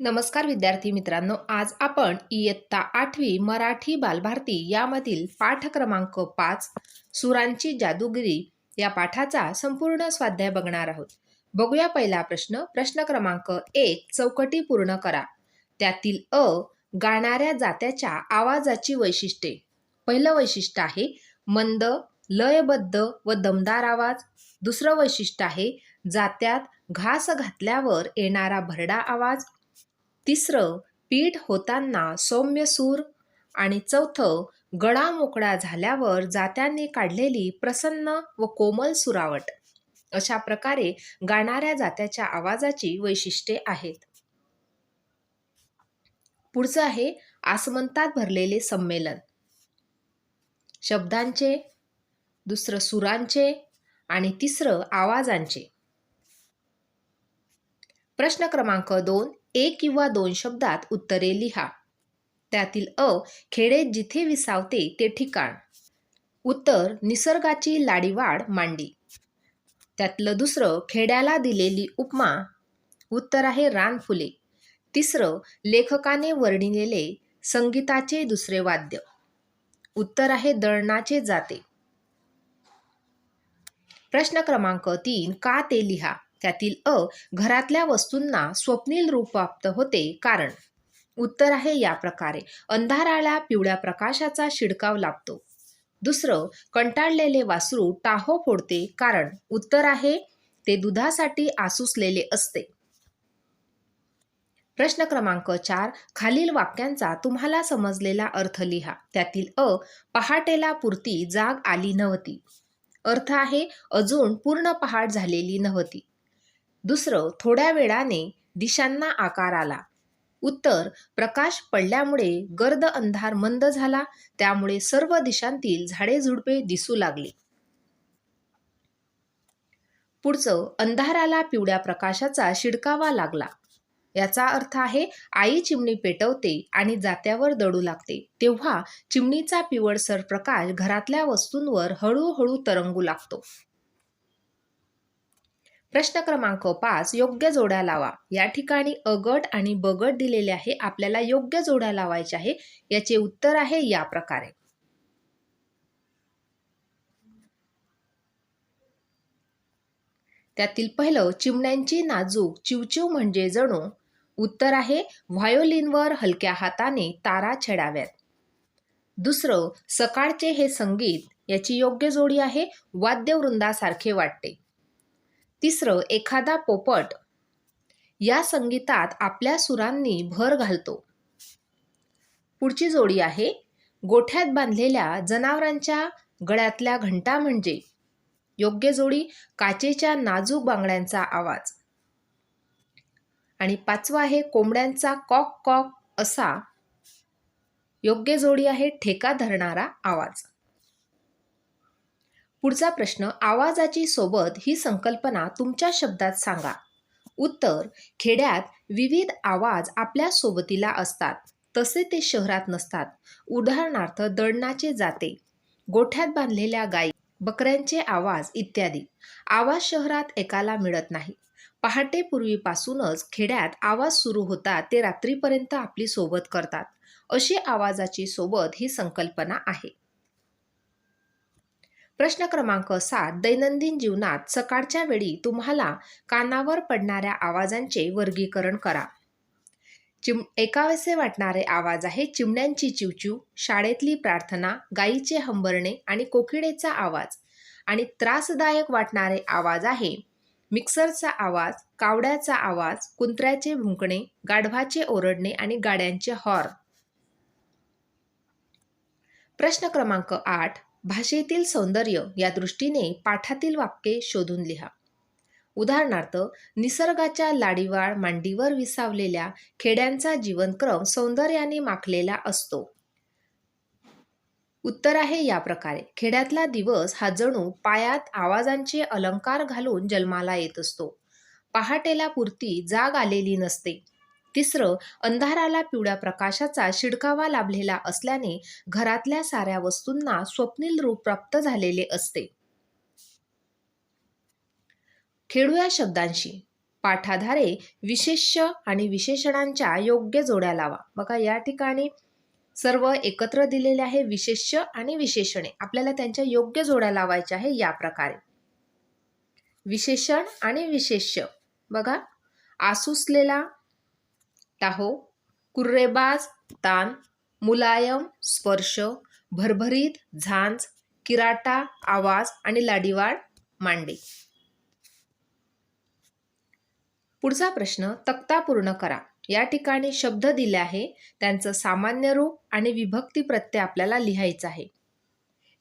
नमस्कार विद्यार्थी मित्रांनो आज आपण इयत्ता आठवी मराठी बालभारती यामधील पाठ क्रमांक पाच सुरांची जादूगिरी या पाठाचा संपूर्ण स्वाध्याय बघणार आहोत. बघूया पहिला प्रश्न. प्रश्न क्रमांक एक चौकटी पूर्ण करा. त्यातील अ गाणाऱ्या जात्याच्या आवाजाची वैशिष्ट्ये. पहिलं वैशिष्ट्य आहे मंद लयबद्ध व दमदार आवाज. दुसरं वैशिष्ट्य आहे जात्यात घास घातल्यावर येणारा भरडा आवाज. तिसरं पीठ होताना सौम्य सूर आणि चौथं गळा मोकळा झाल्यावर जात्यांनी काढलेली प्रसन्न व कोमल सुरावट. अशा प्रकारे गाणाऱ्या जात्याच्या आवाजाची वैशिष्ट्ये आहेत. पुढचं आहे आसमंतात भरलेले संमेलन. शब्दांचे दुसरं सुरांचे आणि तिसरं आवाजांचे. प्रश्न क्रमांक दोन एक किंवा दोन शब्दात उत्तरे लिहा. त्यातील अ खेडे जिथे विसावते ते ठिकाण. उत्तर निसर्गाची लाडीवाड मांडी. त्यातलं दुसरं खेड्याला दिलेली उपमा. उत्तर आहे रानफुले तिसरं लेखकाने वर्णिलेले संगीताचे दुसरे वाद्य. उत्तर आहे दळणाचे जाते. प्रश्न क्रमांक तीन का ते लिहा? त्यातील अ घरातल्या वस्तूंना स्वप्नील रूप प्राप्त होते. कारण उत्तर आहे या प्रकारे. अंधाराला पिवळ्या प्रकाशाचा शिडकाव लागतो. दुसरं कंटाळलेले वासरू टाहो फोडते. कारण उत्तर आहे ते दुधासाठी आसुसलेले असते. प्रश्न क्रमांक चार. खालील वाक्यांचा तुम्हाला समजलेला अर्थ लिहा. त्यातील अ पहाटेला पुरती जाग आली नव्हती. अर्थ आहे अजून पूर्ण पहाट झालेली नव्हती. दुसरं थोड्या वेळाने दिशांना आकार आला. उत्तर प्रकाश पडल्यामुळे गर्द अंधार मंद झाला त्यामुळे सर्व दिशांतील झाडे झुडपे दिसू लागली. पुढचं अंधाराला पिवळ्या प्रकाशाचा शिडकावा लागला. याचा अर्थ आहे आई चिमणी पेटवते आणि जात्यावर दडू लागते. तेव्हा चिमणीचा पिवळसर प्रकाश घरातल्या वस्तूंवर हळूहळू तरंगू लागतो. प्रश्न क्रमांक पाच योग्य जोड्या लावा. या ठिकाणी अगट आणि बगट दिलेले आहे. आपल्याला योग्य जोड्या लावायचे आहे. याचे उत्तर आहे या प्रकारे. त्यातील पहिलं चिमण्यांची नाजूक चिवचिव म्हणजे जणू. उत्तर आहे व्हायोलिनवर हलक्या हाताने तारा छेडाव्यात. दुसरं सकाळचे हे संगीत याची योग्य जोडी आहे वाद्यवृंदासारखे वाटते. तिसरं एखादा पोपट या संगीतात आपल्या सुरांनी भर घालतो. पुढची जोडी आहे गोठ्यात बांधलेल्या जनावरांच्या गळ्यातल्या घंटा म्हणजे. योग्य जोडी काचेच्या नाजूक बांगड्यांचा आवाज. आणि पाचवा आहे कोंबड्यांचा कॉक कॉक असा. योग्य जोडी आहे ठेका धरणारा आवाज. पुढचा प्रश्न आवाजाची सोबत ही संकल्पना तुमच्या शब्दात सांगा. उत्तर खेड्यात विविध आवाज आपल्या सोबतीला असतात. तसे ते शहरात नसतात. उदाहरणार्थ दळणाचे जाते गोठ्यात बांधलेल्या गायी बकऱ्यांचे आवाज इत्यादी. आवाज शहरात एकाला मिळत नाही. पहाटेपूर्वीपासूनच खेड्यात आवाज सुरू होतात ते रात्रीपर्यंत आपली सोबत करतात. अशी आवाजाची सोबत ही संकल्पना आहे. प्रश्न क्रमांक सात दैनंदिन जीवनात सकाळच्या वेळी तुम्हाला कानावर पडणाऱ्या आवाजांचे वर्गीकरण करा. चिम एकावेसे वाटणारे आवाज आहे चिमण्यांची चिवचिव शाळेतली प्रार्थना गायीचे हंबरणे आणि कोकिळेचा आवाज. आणि त्रासदायक वाटणारे आवाज आहे मिक्सरचा आवाज कावड्याचा आवाज कुंत्र्याचे भुंकणे गाढवाचे ओरडणे आणि गाड्यांचे हॉर्न. प्रश्न क्रमांक आठ भाषेतील सौंदर्य या दृष्टीने पाठातील वाक्ये शोधून लिहा. उदाहरणार्थ निसर्गाच्या लाडीवाळ मांडीवर विसावलेल्या खेड्यांचा जीवनक्रम सौंदर्याने माखलेला असतो. उत्तर आहे या प्रकारे. खेड्यातला दिवस हा जणू पायात आवाजांचे अलंकार घालून जन्माला येत असतो. पहाटेला पुरती जाग आलेली नसते. तिसरं अंधाराला पिवळ्या प्रकाशाचा शिडकावा लाभलेला असल्याने घरातल्या साऱ्या वस्तूंना स्वप्नील रूप प्राप्त झालेले असते. खेळूया शब्दांशी. पाठाधारे विशेष्य आणि विशेषणांच्या योग्य जोड्या लावा. बघा या ठिकाणी सर्व एकत्र दिलेले आहे विशेष्य आणि विशेषणे. आपल्याला त्यांच्या योग्य जोड्या लावायच्या आहे या प्रकारे. विशेषण आणि विशेष्य. बघा आसुसलेला टाहो कुर्रेबाज तान मुलायम स्पर्श भरभरीत झांज किराटा आवाज आणि लाडीवाड मांडे. पुढचा प्रश्न तक्ता पूर्ण करा. या ठिकाणी शब्द दिले आहे त्यांचं सामान्य रूप आणि विभक्ती प्रत्यय आपल्याला लिहायचं आहे.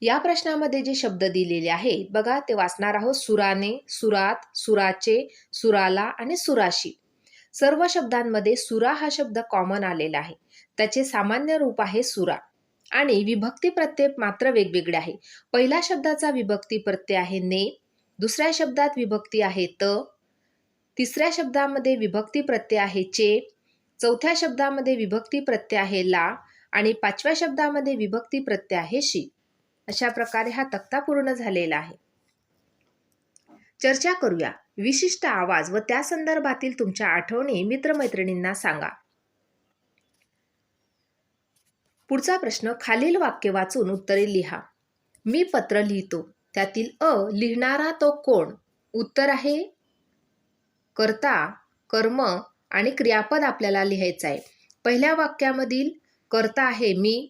या प्रश्नामध्ये जे शब्द दिलेले आहेत बघा ते वाचणार आहोत सुराने सुरात सुराचे सुराला आणि सुराशी. सर्व शब्दांमध्ये सुरा हा शब्द कॉमन आलेला आहे. त्याचे सामान्य रूप आहे सुरा. आणि विभक्ती प्रत्यय मात्र वेगवेगळे आहे. पहिल्या शब्दाचा विभक्ती प्रत्यय आहे ने दुसऱ्या शब्दात विभक्ती आहे त तिसऱ्या शब्दामध्ये विभक्ती प्रत्यय आहे चे चौथ्या शब्दामध्ये विभक्ती प्रत्यय आहे ला आणि पाचव्या शब्दामध्ये विभक्ती प्रत्यय आहे शी. अशा प्रकारे हा तक्ता पूर्ण झालेला आहे. चर्चा करूया. विशिष्ट आवाज व त्या संदर्भातील तुमच्या आठवणी मित्रमैत्रिणींना सांगा. पुढचा प्रश्न खालील वाक्य वाचून उत्तरे लिहा. मी पत्र लिहितो. त्यातील अ लिहिणारा तो कोण? उत्तर आहे. कर्ता कर्म आणि क्रियापद आपल्याला लिहायचं आहे. पहिल्या वाक्यामधील कर्ता आहे मी.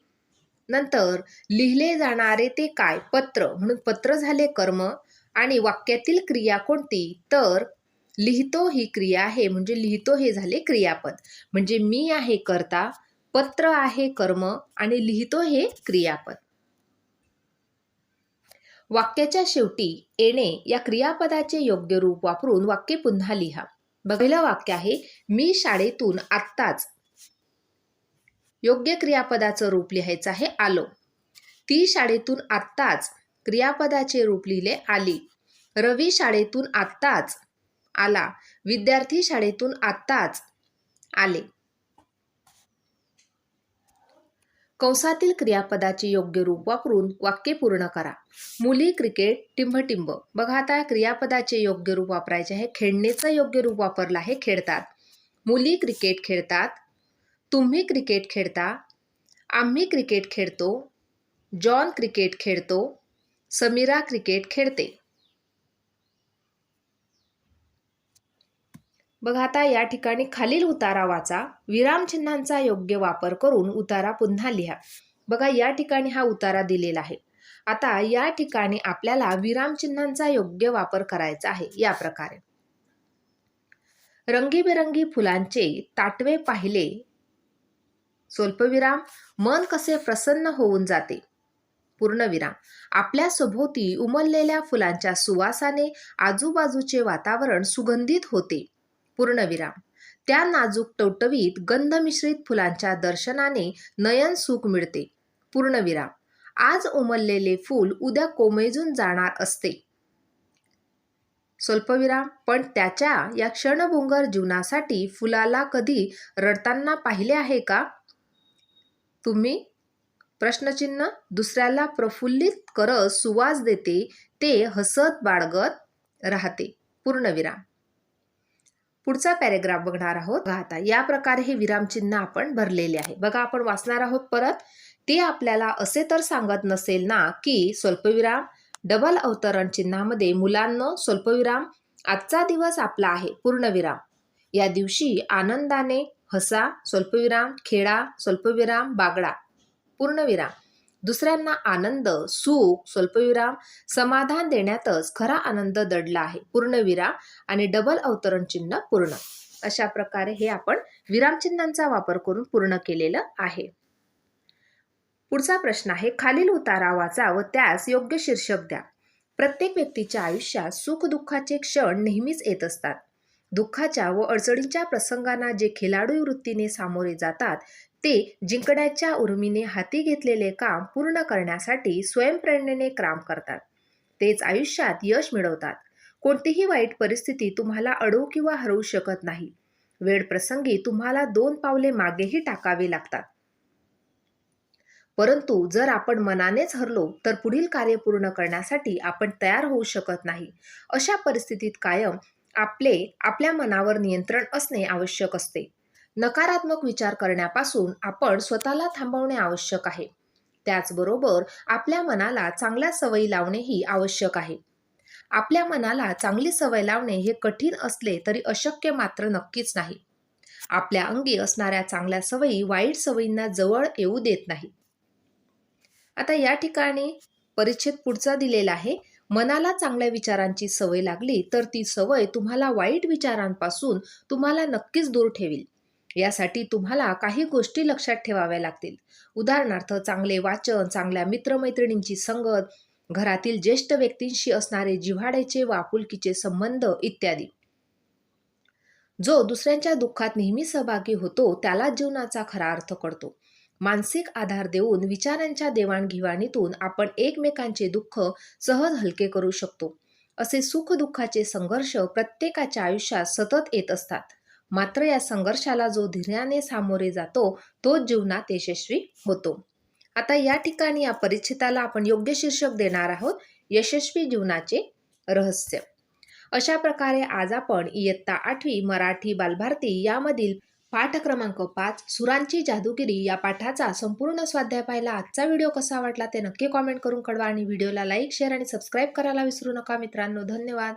नंतर लिहिले जाणारे ते काय? पत्र. म्हणून पत्र झाले कर्म. आणि वाक्यातील क्रिया कोणती? तर लिहितो ही क्रिया आहे म्हणजे लिहितो हे झाले क्रियापद. म्हणजे मी आहे कर्ता पत्र आहे कर्म आणि लिहितो हे क्रियापद. वाक्याच्या शेवटी येणे या क्रियापदाचे योग्य रूप वापरून वाक्य पुन्हा लिहा. बघायला वाक्य आहे मी शाळेतून आत्ताच योग्य क्रियापदाचं रूप लिहायचं आहे आलो. ती शाळेतून आत्ताच क्रियापदाचे रूप लिहिले आली. रवी शाळेतून आत्ताच आला. विद्यार्थी शाळेतून आत्ताच आले. कंसातील क्रियापदाचे योग्य रूप वापरून वाक्य पूर्ण करा. मुली क्रिकेट टिंबटिंब बघा आता क्रियापदाचे योग्य रूप वापरायचे आहे. खेळणेचं योग्य रूप वापरलं आहे. खेळतात. मुली क्रिकेट खेळतात. तुम्ही क्रिकेट खेळता. आम्ही क्रिकेट खेळतो. जॉन क्रिकेट खेळतो. समीरा क्रिकेट खेळते. बघा आता या ठिकाणी खालील उतारा वाचा. विरामचिन्हांचा योग्य वापर करून उतारा पुन्हा लिहा. बघा या ठिकाणी हा उतारा दिलेला आहे. आता या ठिकाणी आपल्याला विरामचिन्हांचा योग्य वापर करायचा आहे. या प्रकारे. रंगीबेरंगी फुलांचे ताटवे पाहिले. स्वल्पविराम. मन कसे प्रसन्न होऊन जाते. पूर्णविराम आपल्या सभोवती उमललेल्या फुलांच्या सुवासाने आजूबाजूचे वातावरण सुगंधित होते. पूर्णविराम त्या नाजूक टवटवीत गंधमिश्रित फुलांच्या दर्शनाने नयन सुख मिळते. पूर्णविराम आज उमललेले फूल उद्या कोमेजून जाणार असते. स्वल्पविराम पण त्याच्या या क्षणभोंगर जीवनासाठी फुलाला कधी रडताना पाहिले आहे का? तुम्ही प्रश्नचिन्ह दुसऱ्याला प्रफुल्लित करत सुवास देते ते हसत बाळगत राहते. पूर्णविराम. पुढचा पॅरेग्राफ बघणार आहोत. राहता आता या प्रकारे हे विरामचिन्ह आपण भरलेले आहे. बघा आपण वाचणार आहोत परत. ते आपल्याला असे तर सांगत नसेल ना की स्वल्पविराम डबल अवतरण चिन्हामध्ये मुलांना स्वल्पविराम आजचा दिवस आपला आहे पूर्णविराम. या दिवशी आनंदाने हसा स्वल्पविराम खेळा स्वल्पविराम बागडा. पूर्णविराम. दुसऱ्यांना आनंद सुख स्वल्पविराम समाधान देण्यातच खरा आनंद दडला आहे. पूर्णविराम आणि डबल अवतरण चिन्ह पूर्ण. अशा प्रकारे हे आपण विरामचिन्हांचा वापर करून पूर्ण केलेलं आहे. पुढचा प्रश्न आहे खालील उतारा वाचा व त्यास योग्य शीर्षक द्या. प्रत्येक व्यक्तीच्या आयुष्यात सुख दुःखाचे क्षण नेहमीच येत असतात. दुःखाच्या व अडचणीच्या प्रसंगांना जे खेळाडू वृत्तीने सामोरे जातात ते जिंकण्याच्या उर्मीने हाती घेतलेले काम पूर्ण करण्यासाठी स्वयंप्रेरणेने काम करतात. तेच आयुष्यात यश मिळवतात. कोणतीही वाईट परिस्थिती तुम्हाला अडवू किंवा हरवू शकत नाही. वेळ प्रसंगी तुम्हाला दोन पावले मागेही टाकावे लागतात. परंतु जर आपण मनानेच हरलो तर पुढील कार्य पूर्ण करण्यासाठी आपण तयार होऊ शकत नाही. अशा परिस्थितीत कायम आपले आपल्या मनावर नियंत्रण असणे आवश्यक असते. नकारात्मक विचार करण्यापासून आपण स्वतःला थांबवणे आवश्यक आहे. त्याचबरोबर आपल्या मनाला चांगल्या सवयी लावणेही आवश्यक आहे. आपल्या मनाला चांगली सवय लावणे हे कठीण असले तरी अशक्य मात्र नक्कीच नाही. आपल्या अंगी असणाऱ्या चांगल्या सवयी वाईट सवयींना जवळ येऊ देत नाही. आता या ठिकाणी परिच्छेद पुढचा दिलेला आहे. मनाला चांगल्या विचारांची सवय लागली तर ती सवय तुम्हाला वाईट विचारांपासून तुम्हाला नक्कीच दूर ठेवील. यासाठी तुम्हाला काही गोष्टी लक्षात ठेवाव्या लागतील. उदाहरणार्थ चांगले वाचन चांगल्या मित्रमैत्रिणींची संगत घरातील ज्येष्ठ व्यक्तींशी असणारे जिव्हाळ्याचे व आपुलकीचे संबंध इत्यादी. जो दुसऱ्यांच्या दुःखात नेहमी सहभागी होतो त्याला जीवनाचा खरा अर्थ कळतो. मानसिक आधार देऊन विचारांच्या देवाणघेवाणीतून आपण एकमेकांचे दुःख सहज हलके करू शकतो. असे सुख दुःखाचे संघर्ष प्रत्येकाच्या आयुष्यात सतत येत असतात. मात्र या संघर्षाला जो धैर्याने सामोरे जातो तोच जीवनात यशस्वी होतो. आता या ठिकाणी या परिच्छेदाला आपण योग्य शीर्षक देणार आहोत यशस्वी जीवनाचे रहस्य. अशा प्रकारे आज आपण इयत्ता आठवी मराठी बालभारती यामधील पाठ क्रमांक पाच सुरांची जादूगिरी या पाठाचा संपूर्ण स्वाध्याय पाहिला. आजचा व्हिडिओ कसा वाटला ते नक्की कॉमेंट करून कळवा आणि व्हिडिओला लाईक शेअर आणि सबस्क्राईब करायला विसरू नका मित्रांनो. धन्यवाद.